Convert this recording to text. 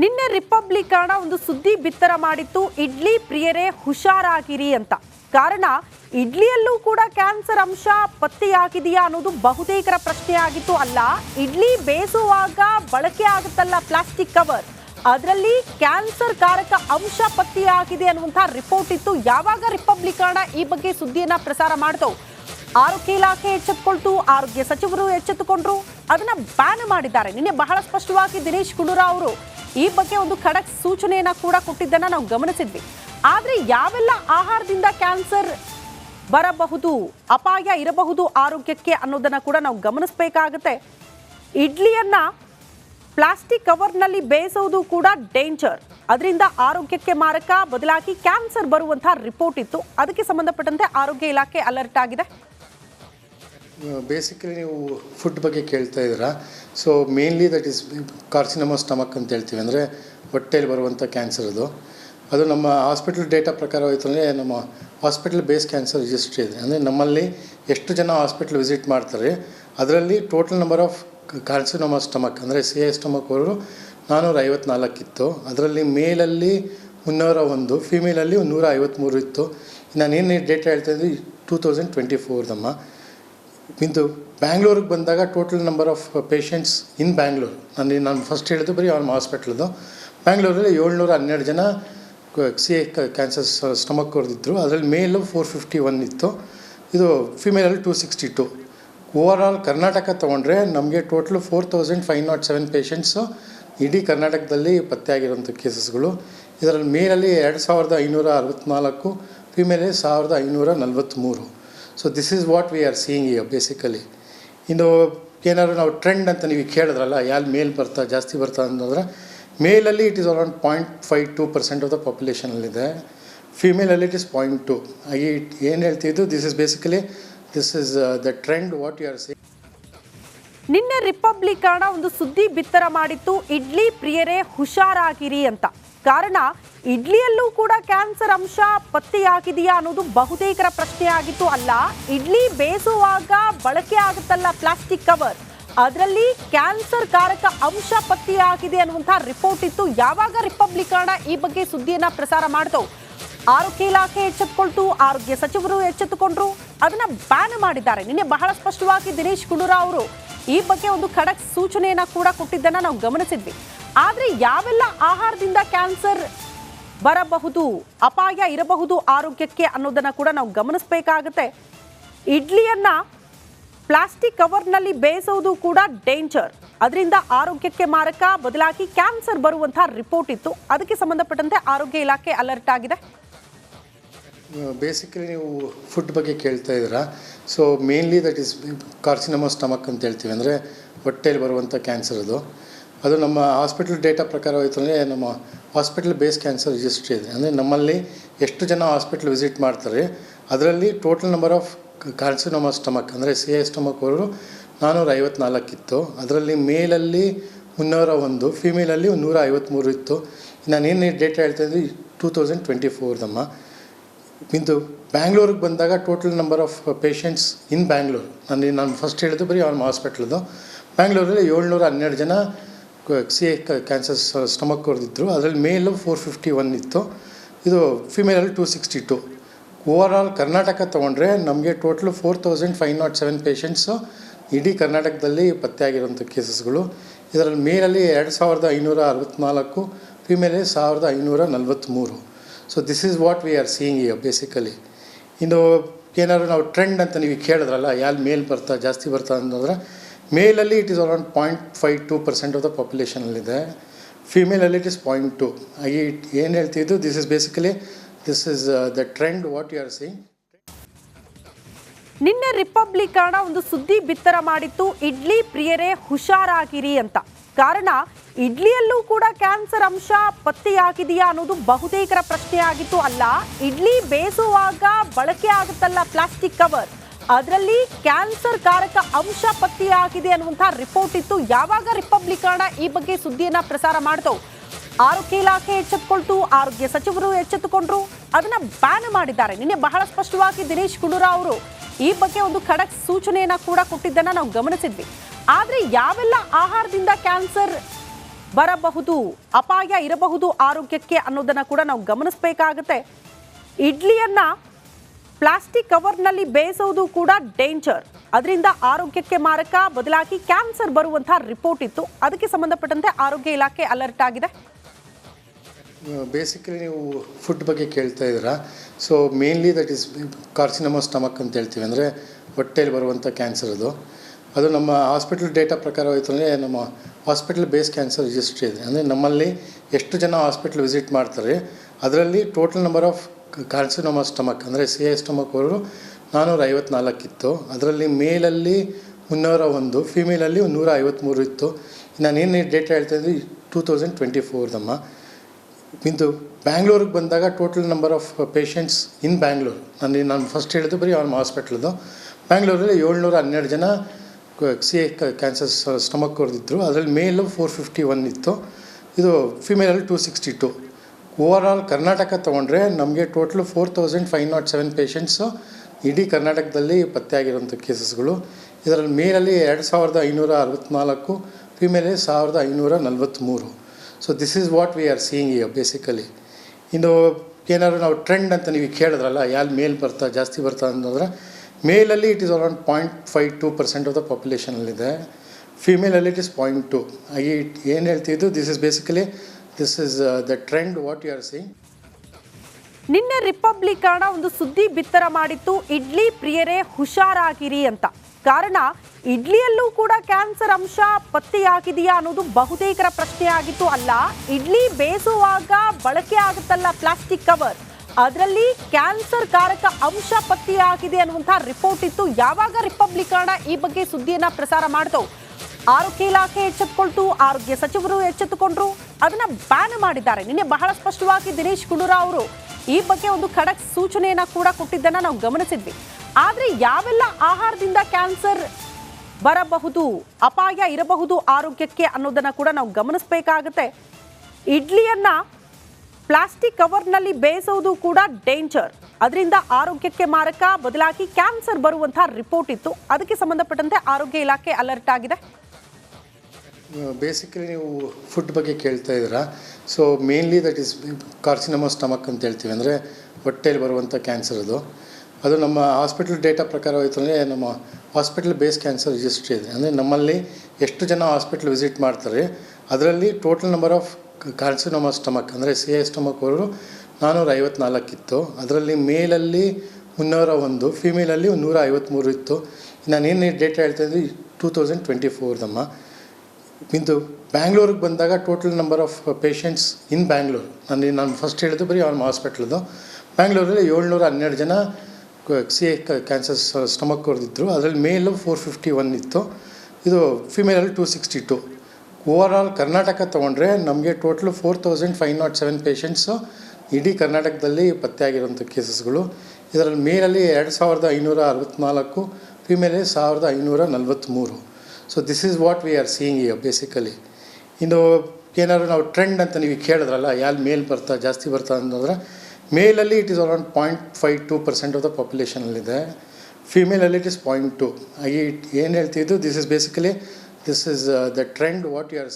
ನಿನ್ನೆ ರಿಪಬ್ಲಿಕ್ ಕನ್ನಡ ಒಂದು ಸುದ್ದಿ ಬಿತ್ತರ ಮಾಡಿತ್ತು. ಇಡ್ಲಿ ಪ್ರಿಯರೇ ಹುಷಾರಾಗಿರಿ ಅಂತ. ಕಾರಣ, ಇಡ್ಲಿಯಲ್ಲೂ ಕೂಡ ಕ್ಯಾನ್ಸರ್ ಅಂಶ ಪತ್ತೆಯಾಗಿದೆಯಾ ಅನ್ನೋದು ಬಹುತೇಕರ ಪ್ರಶ್ನೆ ಆಗಿತ್ತು ಅಲ್ಲ, ಇಡ್ಲಿ ಬೇಯಿಸುವಾಗ ಬಳಕೆ ಆಗುತ್ತಲ್ಲ ಪ್ಲಾಸ್ಟಿಕ್ ಕವರ್. ಅದರಲ್ಲಿ ಕ್ಯಾನ್ಸರ್ ಕಾರಕ ಅಂಶ ಪತ್ತೆಯಾಗಿದೆ ಅನ್ನುವಂತಹ ರಿಪೋರ್ಟ್ ಇತ್ತು. ಯಾವಾಗ ರಿಪಬ್ಲಿಕ್ ಕಾರಣ ಈ ಬಗ್ಗೆ ಸುದ್ದಿಯನ್ನ ಪ್ರಸಾರ ಮಾಡ್ತವು ಆರೋಗ್ಯ ಇಲಾಖೆ ಎಚ್ಚೆತ್ತುಕೊಳ್ತು ಆರೋಗ್ಯ ಸಚಿವರು ಎಚ್ಚೆತ್ತುಕೊಂಡ್ರು. ಅದನ್ನ ಬ್ಯಾನ್ ಮಾಡಿದ್ದಾರೆ. ನಿನ್ನೆ ಬಹಳ ಸ್ಪಷ್ಟವಾಗಿ ದಿನೇಶ್ ಗುಂಡೂರಾವ್ ಅವರು. ಈ ಬಗ್ಗೆ ಒಂದು ಖಡಕ್ ಸೂಚನೆಯನ್ನ ಕೂಡ ಕೊಟ್ಟಿದ್ದನ್ನ ನಾವು ಗಮನಿಸಿದ್ವಿ. ಆದ್ರೆ ಯಾವೆಲ್ಲ ಆಹಾರದಿಂದ ಕ್ಯಾನ್ಸರ್ ಬರಬಹುದು, ಅಪಾಯ ಇರಬಹುದು ಆರೋಗ್ಯಕ್ಕೆ ಅನ್ನೋದನ್ನ ಕೂಡ ನಾವು ಗಮನಿಸಬೇಕಾಗುತ್ತೆ. ಇಡ್ಲಿಯನ್ನ ಪ್ಲಾಸ್ಟಿಕ್ ಕವರ್ನಲ್ಲಿ ಬೇಯಿಸೋದು ಕೂಡ ಡೇಂಜರ್. ಅದರಿಂದ ಆರೋಗ್ಯಕ್ಕೆ ಮಾರಕ, ಬದಲಾಗಿ ಕ್ಯಾನ್ಸರ್ ಬರುವಂತಹ ರಿಪೋರ್ಟ್ ಇತ್ತು. ಅದಕ್ಕೆ ಸಂಬಂಧಪಟ್ಟಂತೆ ಆರೋಗ್ಯ ಇಲಾಖೆ ಅಲರ್ಟ್ ಆಗಿದೆ. ಬೇಸಿಕಲಿ ನೀವು ಫುಡ್ ಬಗ್ಗೆ ಕೇಳ್ತಾ ಇದ್ದೀರಾ? So mainly that is carcinoma stomach ಅಂತ ಹೇಳ್ತೀವಿ. ಅಂದರೆ ಹೊಟ್ಟೆಯಲ್ಲಿ ಬರುವಂಥ ಕ್ಯಾನ್ಸರ್ ಅದು. ಅದು ನಮ್ಮ ಹಾಸ್ಪಿಟಲ್ ಡೇಟಾ ಪ್ರಕಾರ ಹೋಯ್ತು ಅಂದರೆ ನಮ್ಮ ಹಾಸ್ಪಿಟಲ್ ಬೇಸ್ ಕ್ಯಾನ್ಸರ್ ರಿಜಿಸ್ಟ್ರಿ ಇದೆ. ಅಂದರೆ ನಮ್ಮಲ್ಲಿ ಎಷ್ಟು ಜನ ಹಾಸ್ಪಿಟ್ಲ್ ವಿಸಿಟ್ ಮಾಡ್ತಾರೆ, ಅದರಲ್ಲಿ total number of carcinoma stomach ಅಂದರೆ ಸಿ ಎ ಸ್ಟಮಕ್ ಅವರು ನಾನ್ನೂರ ಐವತ್ನಾಲ್ಕಿತ್ತು ಅದರಲ್ಲಿ ಮೇಲಲ್ಲಿ ಮುನ್ನೂರ ಒಂದು ಫಿಮೇಲಲ್ಲಿ ನೂರ ಐವತ್ತ್ಮೂರು ಇತ್ತು ನಾನೇನು ಡೇಟಾ ಹೇಳ್ತಾ ಇದ್ದೀನಿ ಟೂ ತೌಸಂಡ್ ಟ್ವೆಂಟಿ ಫೋರ್ದಮ್ಮ ಇದು ಬ್ಯಾಂಗ್ಳೂರಿಗೆ ಬಂದಾಗ total number of patients in Bangalore ನಾನು ನಾನು ಫಸ್ಟ್ ಹೇಳಿದ್ದು ಬರೀ ಅವ್ನ ಹಾಸ್ಪಿಟ್ಲದು ಬ್ಯಾಂಗ್ಳೂರಲ್ಲಿ ಏಳ್ನೂರ ಹನ್ನೆರಡು ಜನ ಸಿ ಎ ಕ್ಯಾನ್ಸರ್ ಸ್ಟಮಕ್ ಅವ್ರದ್ದಿದ್ರು ಅದರಲ್ಲಿ ಮೇಲು ಫೋರ್ ಫಿಫ್ಟಿ ಒನ್ ಇತ್ತು. ಇದು ಫಿಮೇಲಲ್ಲಿ two sixty two over all Karnataka ತೊಗೊಂಡ್ರೆ ನಮಗೆ total four thousand five nought seven patients ಇಡೀ ಕರ್ನಾಟಕದಲ್ಲಿ ಪತ್ತೆಯಾಗಿರೋಂಥ ಕೇಸಸ್ಗಳು ಇದರಲ್ಲಿ ಮೇಲಲ್ಲಿ ಎರಡು ಸಾವಿರದ ಐನೂರ ಅರವತ್ತ್ನಾಲ್ಕು ಫಿಮೇಲಲ್ಲಿ ಸಾವಿರದ ಐನೂರ ನಲ್ವತ್ತ್ಮೂರು so this is what we are seeing ಈಗ ಬೇಸಿಕಲಿ ಇನ್ನು ಏನಾದ್ರು ನಾವು ಟ್ರೆಂಡ್ ಅಂತ ನೀವು ಕೇಳಿದ್ರಲ್ಲ ಯಾರು ಮೇಲ್ ಬರ್ತಾ, ಜಾಸ್ತಿ ಬರ್ತಾ ಅಂತಂದ್ರೆ, ಮೇಲಲ್ಲಿ it is around point five two percent of the ಪಾಪ್ಯುಲೇಷನಲ್ಲಿದೆ ಫಿಮೇಲಲ್ಲಿ ಇಟ್ ಇಸ್ ಪಾಯಿಂಟ್ ಟು ಹಾಗೆ ಏನು ಹೇಳ್ತಿದ್ದು this is basically this is the trend what you are see ನಿನ್ನೆ ರಿಪಬ್ಲಿಕ್ ಒಂದು ಸುದ್ದಿ ಬಿತ್ತರ ಮಾಡಿತ್ತು, ಇಡ್ಲಿ ಪ್ರಿಯರೇ, ಹುಷಾರಾಗಿರಿ ಅಂತ. ಕಾರಣ ಇಡ್ಲಿಯಲ್ಲೂ ಕೂಡ ಕ್ಯಾನ್ಸರ್ ಅಂಶ ಪತ್ತೆಯಾಗಿದೆಯಾ ಅನ್ನೋದು ಬಹುತೇಕರ ಪ್ರಶ್ನೆ ಆಗಿತ್ತು ಅಲ್ಲ. ಇಡ್ಲಿ ಬೇಯಿಸುವಾಗ ಬಳಕೆ ಆಗುತ್ತಲ್ಲ ಪ್ಲಾಸ್ಟಿಕ್ ಕವರ್. ಅದರಲ್ಲಿ ಕ್ಯಾನ್ಸರ್ ಕಾರಕ ಅಂಶ ಪತ್ತೆಯಾಗಿದೆ ಅನ್ನುವಂತಹ ರಿಪೋರ್ಟ್ ಇತ್ತು. ಯಾವಾಗ ರಿಪಬ್ಲಿಕ್ ಹಣ ಈ ಬಗ್ಗೆ ಸುದ್ದಿಯನ್ನ ಪ್ರಸಾರ ಮಾಡ್ತವು ಆರೋಗ್ಯ ಇಲಾಖೆ ಎಚ್ಚೆತ್ತುಕೊಳ್ತು ಆರೋಗ್ಯ ಸಚಿವರು ಎಚ್ಚೆತ್ತುಕೊಂಡ್ರು. ಅದನ್ನ ಬ್ಯಾನ್ ಮಾಡಿದ್ದಾರೆ. ನಿನ್ನೆ ಬಹಳ ಸ್ಪಷ್ಟವಾಗಿ ದಿನೇಶ್ ಗುಂಡೂರಾವ್ ಅವರು ಈ ಬಗ್ಗೆ ಒಂದು ಖಡಕ್ ಸೂಚನೆಯನ್ನ ಕೂಡ ಕೊಟ್ಟಿದ್ದನ್ನ ನಾವು ಗಮನಿಸಿದ್ವಿ. ಆದ್ರೆ ಯಾವೆಲ್ಲ ಆಹಾರದಿಂದ ಕ್ಯಾನ್ಸರ್ ಬರಬಹುದು, ಅಪಾಯ ಇರಬಹುದು ಆರೋಗ್ಯಕ್ಕೆ ಅನ್ನೋದನ್ನು ಕೂಡ ನಾವು ಗಮನಿಸಬೇಕಾಗುತ್ತೆ. ಇಡ್ಲಿಯನ್ನು ಪ್ಲಾಸ್ಟಿಕ್ ಕವರ್ನಲ್ಲಿ ಬೇಯಿಸೋದು ಕೂಡ ಡೇಂಜರ್. ಅದರಿಂದ ಆರೋಗ್ಯಕ್ಕೆ ಮಾರಕ, ಬದಲಾಗಿ ಕ್ಯಾನ್ಸರ್ ಬರುವಂತಹ ರಿಪೋರ್ಟ್ ಇತ್ತು. ಅದಕ್ಕೆ ಸಂಬಂಧಪಟ್ಟಂತೆ ಆರೋಗ್ಯ ಇಲಾಖೆ ಅಲರ್ಟ್ ಆಗಿದೆ. ಬೇಸಿಕಲಿ ನೀವು ಫುಡ್ ಬಗ್ಗೆ ಕೇಳ್ತಾ ಇದ್ದೀರಾ? So mainly that is carcinoma stomach ಅಂತ ಹೇಳ್ತೀವಿ. ಅಂದರೆ ಹೊಟ್ಟೆಯಲ್ಲಿ ಬರುವಂಥ ಕ್ಯಾನ್ಸರ್ ಅದು. ಅದು ನಮ್ಮ ಹಾಸ್ಪಿಟಲ್ ಡೇಟಾ ಪ್ರಕಾರ ಹೋಯಿತು ಅಂದರೆ ನಮ್ಮ ಹಾಸ್ಪಿಟಲ್ ಬೇಸ್ ಕ್ಯಾನ್ಸರ್ ರಿಜಿಸ್ಟ್ರಿ ಇದೆ. ಅಂದರೆ ನಮ್ಮಲ್ಲಿ ಎಷ್ಟು ಜನ ಹಾಸ್ಪಿಟ್ಲ್ ವಿಸಿಟ್ ಮಾಡ್ತಾರೆ, ಅದರಲ್ಲಿ total number of carcinoma stomach ಅಂದರೆ ಸಿ ಎ ಸ್ಟಮಕ್ ಅವರು ನಾನ್ನೂರ ಐವತ್ನಾಲ್ಕಿತ್ತು ಅದರಲ್ಲಿ ಮೇಲಲ್ಲಿ ಮುನ್ನೂರ ಒಂದು ಫಿಮೇಲಲ್ಲಿ ನೂರ ಐವತ್ತ್ಮೂರು ಇತ್ತು ನಾನೇನು ಡೇಟಾ ಹೇಳ್ತಾ ಇದ್ದೆ ಟೂ ತೌಸಂಡ್ ಟ್ವೆಂಟಿ ಫೋರ್ದಮ್ಮ ಇಂದು ಬ್ಯಾಂಗ್ಳೂರಿಗೆ ಬಂದಾಗ total number of patients in Bangalore ನಾನು ನಾನು ಫಸ್ಟ್ ಹೇಳಿದ್ದು ಬರೀ ಅವ್ನ ಹಾಸ್ಪಿಟ್ಲದು ಬ್ಯಾಂಗ್ಳೂರಲ್ಲಿ ಏಳ್ನೂರ ಹನ್ನೆರಡು ಜನ ಸಿ ಎ ಕ್ಯಾನ್ಸರ್ ಸ್ಟಮಕ್ ಹೊರದಿದ್ದರು ಅದರಲ್ಲಿ ಮೇಲು ಫೋರ್ ಫಿಫ್ಟಿ ಒನ್ ಇತ್ತು. ಇದು ಫಿಮೇಲಲ್ಲಿ two sixty two over all Karnataka ತೊಗೊಂಡ್ರೆ ನಮಗೆ total four thousand five nought seven patients ಇಡೀ ಕರ್ನಾಟಕದಲ್ಲಿ ಪತ್ತೆಯಾಗಿರೋಂಥ ಕೇಸಸ್ಗಳು ಇದರಲ್ಲಿ ಮೇಲಲ್ಲಿ ಎರಡು ಸಾವಿರದ ಐನೂರ ಅರವತ್ತ್ನಾಲ್ಕು ಫಿಮೇಲಲ್ಲಿ ಸಾವಿರದ ಐನೂರ ನಲ್ವತ್ತ್ಮೂರು so this is what we are seeing ಈಗ ಬೇಸಿಕಲಿ ಇನ್ನು ಏನಾದ್ರು ನಾವು ಟ್ರೆಂಡ್ ಅಂತ ನೀವು ಕೇಳಿದ್ರಲ್ಲ, ಯಾರು ಮೇಲ್ ಬರ್ತಾ, ಜಾಸ್ತಿ ಬರ್ತಾ ಅಂತಂದ್ರೆ ಮೇಲಲ್ಲಿ it is around point five two percent of the ಪಾಪ್ಯುಲೇಷನಲ್ಲಿದೆ ಫಿಮೇಲಲ್ಲಿ ಇಟ್ ಇಸ್ ಪಾಯಿಂಟ್ ಟು ಹಾಗೆ ಏನು ಹೇಳ್ತಿದ್ದು? This is basically this is the trend what you are seeing ನಿನ್ನೆ ಕಾರಣ ಒಂದು ಸುದ್ದಿ ಬಿತ್ತರ ಮಾಡಿತ್ತು. ಇಡ್ಲಿ ಪ್ರಿಯರೇ ಹುಷಾರಾಗಿರಿ ಅಂತ. ಕಾರಣ, ಇಡ್ಲಿಯಲ್ಲೂ ಕೂಡ ಕ್ಯಾನ್ಸರ್ ಅಂಶ ಪತ್ತೆಯಾಗಿದೆಯಾ ಅನ್ನೋದು ಬಹುತೇಕರ ಪ್ರಶ್ನೆ ಆಗಿತ್ತು ಅಲ್ಲ, ಇಡ್ಲಿ ಬೇಯಿಸುವಾಗ ಬಳಕೆ ಆಗುತ್ತಲ್ಲ ಪ್ಲಾಸ್ಟಿಕ್ ಕವರ್. ಅದರಲ್ಲಿ ಕ್ಯಾನ್ಸರ್ ಕಾರಕ ಅಂಶ ಪತ್ತೆಯಾಗಿದೆ ಅನ್ನುವಂತಹ ರಿಪೋರ್ಟ್ ಇತ್ತು. ಯಾವಾಗ ರಿಪಬ್ಲಿಕ್ ಹಣ ಈ ಬಗ್ಗೆ ಸುದ್ದಿಯನ್ನ ಪ್ರಸಾರ ಮಾಡ್ತವು ಆರೋಗ್ಯ ಇಲಾಖೆ ಎಚ್ಚೆತ್ತುಕೊಳ್ತು ಆರೋಗ್ಯ ಸಚಿವರು ಎಚ್ಚೆತ್ತುಕೊಂಡ್ರು. ಅದನ್ನ ಬ್ಯಾನ್ ಮಾಡಿದ್ದಾರೆ. ನಿನ್ನೆ ಬಹಳ ಸ್ಪಷ್ಟವಾಗಿ ದಿನೇಶ್ ಗುಂಡೂರಾವ್ ಅವರು ಈ ಬಗ್ಗೆ ಒಂದು ಖಡಕ್ ಸೂಚನೆಯನ್ನ ಕೂಡ ಕೊಟ್ಟಿದ್ದನ್ನ ನಾವು ಗಮನಿಸಿದ್ವಿ. ಆದ್ರೆ ಯಾವೆಲ್ಲ ಆಹಾರದಿಂದ ಕ್ಯಾನ್ಸರ್ ಬರಬಹುದು, ಅಪಾಯ ಇರಬಹುದು ಆರೋಗ್ಯಕ್ಕೆ ಅನ್ನೋದನ್ನ ಕೂಡ ನಾವು ಗಮನಿಸಬೇಕಾಗುತ್ತೆ. ಇಡ್ಲಿಯನ್ನ ಪ್ಲಾಸ್ಟಿಕ್ ಕವರ್ನಲ್ಲಿ ಬೇಯಿಸೋದು ಕೂಡ ಡೇಂಜರ್. ಅದರಿಂದ ಆರೋಗ್ಯಕ್ಕೆ ಮಾರಕ, ಬದಲಾಗಿ ಕ್ಯಾನ್ಸರ್ ಬರುವಂತಹ ರಿಪೋರ್ಟ್ ಇತ್ತು. ಅದಕ್ಕೆ ಸಂಬಂಧಪಟ್ಟಂತೆ ಆರೋಗ್ಯ ಇಲಾಖೆ ಅಲರ್ಟ್ ಆಗಿದೆ. ಬೇಸಿಕಲಿ ನೀವು ಫುಡ್ ಬಗ್ಗೆ ಕೇಳ್ತಾ ಇದ್ದೀರಾ. So mainly that is carcinoma stomach ಅಂತ ಹೇಳ್ತೀವಿ. ಅಂದರೆ ಹೊಟ್ಟೆಯಲ್ಲಿ ಬರುವಂಥ ಕ್ಯಾನ್ಸರ್ ಅದು. ಅದು ನಮ್ಮ ಹಾಸ್ಪಿಟಲ್ ಡೇಟಾ ಪ್ರಕಾರ ಹೋಯ್ತು ಅಂದರೆ ನಮ್ಮ ಹಾಸ್ಪಿಟಲ್ ಬೇಸ್ ಕ್ಯಾನ್ಸರ್ ರಿಜಿಸ್ಟ್ರಿ ಇದೆ. ಅಂದರೆ ನಮ್ಮಲ್ಲಿ ಎಷ್ಟು ಜನ ಹಾಸ್ಪಿಟ್ಲ್ ವಿಸಿಟ್ ಮಾಡ್ತಾರೆ, ಅದರಲ್ಲಿ total number of carcinoma stomach ಅಂದರೆ ಸಿ ಐ ಸ್ಟಮಕ್ ಅವರು ನಾನ್ನೂರ ಐವತ್ನಾಲ್ಕಿತ್ತು ಅದರಲ್ಲಿ ಮೇಲಲ್ಲಿ ಮುನ್ನೂರ ಒಂದು ಫಿಮೇಲಲ್ಲಿ ನೂರ ಐವತ್ತ್ಮೂರು ಇತ್ತು ನಾನೇನು ಡೇಟ್ ಹೇಳ್ತಾ ಇದ್ದೆ ಟೂ ತೌಸಂಡ್ ಟ್ವೆಂಟಿ ಫೋರ್ದಮ್ಮ ಇಂದು ಬ್ಯಾಂಗ್ಳೂರಿಗೆ ಬಂದಾಗ total number of patients in Bangalore. ನಾನು ನಾನು ಫಸ್ಟ್ ಹೇಳಿದ್ದು ಬರೀ ಅವ್ನ ಹಾಸ್ಪಿಟ್ಲದು ಬ್ಯಾಂಗ್ಳೂರಲ್ಲಿ ಏಳ್ನೂರ ಹನ್ನೆರಡು ಜನ ಸಿ ಎ ಕ್ಯಾನ್ಸರ್ ಸ್ಟಮಕ್ ಕೊರೆದಿದ್ದರು ಅದರಲ್ಲಿ ಮೇಲು ಫೋರ್ ಫಿಫ್ಟಿ ಒನ್ ಇತ್ತು. ಇದು ಫಿಮೇಲಲ್ಲಿ two sixty two over all Karnataka ತೊಗೊಂಡ್ರೆ ನಮಗೆ total four thousand five nought seven patients ಇಡೀ ಕರ್ನಾಟಕದಲ್ಲಿ ಪತ್ತೆಯಾಗಿರುವಂಥ ಕೇಸಸ್ಗಳು ಇದರಲ್ಲಿ ಮೇಲಲ್ಲಿ ಎರಡು ಸಾವಿರದ ಐನೂರ ಅರವತ್ತ್ನಾಲ್ಕು ಫಿಮೇಲಲ್ಲಿ ಸಾವಿರದ ಐನೂರ ನಲ್ವತ್ತ್ಮೂರು so this is what we are seeing year basically ಇನ್ನು ಏನಾದರೂ ನಾವು ಟ್ರೆಂಡ್ ಅಂತ ನೀವು ಕೇಳಿದ್ರಲ್ಲ ಯಾರು ಮೇಲ್ ಬರ್ತಾ, ಜಾಸ್ತಿ ಬರ್ತಾ ಅನ್ನೋದ್ರೆ ಮೇಲಲ್ಲಿ it is around point five two percent of the ಪಾಪ್ಯುಲೇಷನಲ್ಲಿದೆ ಫಿಮೇಲಲ್ಲಿ ಇಟ್ ಇಸ್ ಪಾಯಿಂಟ್ ಟು ಹಾಗೆ ಏನು ಹೇಳ್ತಿದ್ದು this is basically this is the trend what you are seeing ನಿನ್ನೆ ರಿಪಬ್ಲಿಕ್ ಒಂದು ಸುದ್ದಿ ಬಿತ್ತರ ಮಾಡಿತ್ತು. ಇಡ್ಲಿ ಪ್ರಿಯರೇ ಹುಷಾರಾಗಿರಿ ಅಂತ. ಕಾರಣ, ಇಡ್ಲಿಯಲ್ಲೂ ಕೂಡ ಕ್ಯಾನ್ಸರ್ ಅಂಶ ಪತ್ತೆಯಾಗಿದೆಯಾ ಅನ್ನೋದು ಬಹುತೇಕರ ಪ್ರಶ್ನೆ ಆಗಿತ್ತು ಅಲ್ಲ. ಇಡ್ಲಿ ಬೇಯಿಸುವಾಗ ಬಳಕೆ ಆಗುತ್ತಲ್ಲ ಪ್ಲಾಸ್ಟಿಕ್ ಕವರ್. ಅದರಲ್ಲಿ ಕ್ಯಾನ್ಸರ್ ಕಾರಕ ಅಂಶ ಪತ್ತೆಯಾಗಿದೆ ಅನ್ನುವಂತಹ ರಿಪೋರ್ಟ್ ಇತ್ತು. ಯಾವಾಗ ರಿಪಬ್ಲಿಕ್ ಈ ಬಗ್ಗೆ ಸುದ್ದಿಯನ್ನ ಪ್ರಸಾರ ಮಾಡಿತು? ಆರೋಗ್ಯ ಇಲಾಖೆ ಎಚ್ಚೆತ್ತುಕೊಳ್ತು ಆರೋಗ್ಯ ಸಚಿವರು ಎಚ್ಚೆತ್ತುಕೊಂಡ್ರು. ಅದನ್ನ ಬ್ಯಾನ್ ಮಾಡಿದ್ದಾರೆ. ನಿನ್ನೆ ಬಹಳ ಸ್ಪಷ್ಟವಾಗಿ ದಿನೇಶ್ ಗುಂಡೂರಾವ್ ಅವರು ಈ ಬಗ್ಗೆ ಒಂದು ಖಡಕ್ ಸೂಚನೆಯನ್ನ ಕೂಡ ಕೊಟ್ಟಿದ್ದನ್ನ ನಾವು ಗಮನಿಸಿದ್ವಿ. ಆದ್ರೆ ಯಾವೆಲ್ಲ ಆಹಾರದಿಂದ ಕ್ಯಾನ್ಸರ್ ಬರಬಹುದು, ಅಪಾಯ ಇರಬಹುದು ಆರೋಗ್ಯಕ್ಕೆ ಅನ್ನೋದನ್ನ ಕೂಡ ನಾವು ಗಮನಿಸಬೇಕಾಗುತ್ತೆ. ಇಡ್ಲಿಯನ್ನ ಪ್ಲಾಸ್ಟಿಕ್ ಕವರ್ನಲ್ಲಿ ಬೇಯಿಸೋದು ಕೂಡ ಡೇಂಜರ್ ಅದರಿಂದ ಆರೋಗ್ಯಕ್ಕೆ ಮಾರಕ, ಬದಲಾಗಿ ಕ್ಯಾನ್ಸರ್ ಬರುವಂತಹ ರಿಪೋರ್ಟ್ ಇತ್ತು. ಅದಕ್ಕೆ ಸಂಬಂಧಪಟ್ಟಂತೆ ಆರೋಗ್ಯ ಇಲಾಖೆ ಅಲರ್ಟ್ ಆಗಿದೆ. ಬೇಸಿಕಲಿ ನೀವು ಫುಡ್ ಬಗ್ಗೆ ಕೇಳ್ತಾ ಇದ್ದೀರಾ? So mainly that is carcinoma stomach ಅಂತ ಹೇಳ್ತೀವಿ. ಅಂದರೆ ಹೊಟ್ಟೆಯಲ್ಲಿ ಬರುವಂಥ ಕ್ಯಾನ್ಸರ್ ಅದು. ಅದು ನಮ್ಮ ಹಾಸ್ಪಿಟಲ್ ಡೇಟಾ ಪ್ರಕಾರ ಹೋಯ್ತು ಅಂದರೆ ನಮ್ಮ ಹಾಸ್ಪಿಟಲ್ ಬೇಸ್ ಕ್ಯಾನ್ಸರ್ ರಿಜಿಸ್ಟ್ರಿ ಇದೆ. ಅಂದರೆ ನಮ್ಮಲ್ಲಿ ಎಷ್ಟು ಜನ ಹಾಸ್ಪಿಟ್ಲ್ ವಿಸಿಟ್ ಮಾಡ್ತಾರೆ, ಅದರಲ್ಲಿ total number of carcinoma stomach ಅಂದರೆ ಸಿ ಎ ಸ್ಟಮಕ್ ಅವರು ನಾನ್ನೂರ ಐವತ್ನಾಲ್ಕಿತ್ತು ಅದರಲ್ಲಿ ಮೇಲಲ್ಲಿ ಮುನ್ನೂರ ಒಂದು ಫಿಮೇಲಲ್ಲಿ ನೂರ ಐವತ್ತ್ಮೂರು ಇತ್ತು. ನಾನೇನು ಡೇಟಾ ಹೇಳ್ತಾ ಇದ್ದೀನಿ? ಟೂ ತೌಸಂಡ್ ಟ್ವೆಂಟಿ ಫೋರ್ದಮ್ಮ ಇದು ಬ್ಯಾಂಗ್ಳೂರಿಗೆ ಬಂದಾಗ total number of patients in Bangalore ನಾನು ನಾನು ಫಸ್ಟ್ ಹೇಳಿದ್ದು ಬರೀ ಅವ್ನ ಹಾಸ್ಪಿಟ್ಲದು ಬ್ಯಾಂಗ್ಳೂರಲ್ಲಿ ಏಳ್ನೂರ ಹನ್ನೆರಡು ಜನ ಸಿ ಎ ಕ್ಯಾನ್ಸರ್ ಸ್ಟಮಕ್ ಹೊಡೆದಿದ್ರು ಅದರಲ್ಲಿ ಮೇಲು ಫೋರ್ ಫಿಫ್ಟಿ ಒನ್ ಇತ್ತು. ಇದು ಫಿಮೇಲಲ್ಲಿ two sixty two over all Karnataka ತೊಗೊಂಡ್ರೆ ನಮಗೆ total four thousand five nought seven patients ಇಡೀ ಕರ್ನಾಟಕದಲ್ಲಿ ಪತ್ತೆಯಾಗಿರುವಂಥ ಕೇಸಸ್ಗಳು ಇದರಲ್ಲಿ ಮೇಲಲ್ಲಿ ಎರಡು ಸಾವಿರದ ಐನೂರ ಅರವತ್ತ್ನಾಲ್ಕು ಫಿಮೇಲಲ್ಲಿ ಸಾವಿರದ ಐನೂರ ನಲ್ವತ್ತ್ಮೂರು so this is what we are seeing you basically ಇನ್ನು ಏನಾದ್ರು ನಾವು ಟ್ರೆಂಡ್ ಅಂತ ನೀವು ಕೇಳಿದ್ರಲ್ಲ ಯಾರು ಮೇಲ್ ಬರ್ತಾ, ಜಾಸ್ತಿ ಬರ್ತಾ ಅಂತಂದ್ರೆ, ಮೇಲಲ್ಲಿ it is around point five two percent of the ಪಾಪ್ಯುಲೇಷನಲ್ಲಿದೆ ಫಿಮೇಲಲ್ಲಿ ಇಟ್ ಇಸ್ ಪಾಯಿಂಟ್ ಟು ಹಾಗೆ ಏನು ಹೇಳ್ತಿದ್ದು this is basically this is the trend what you are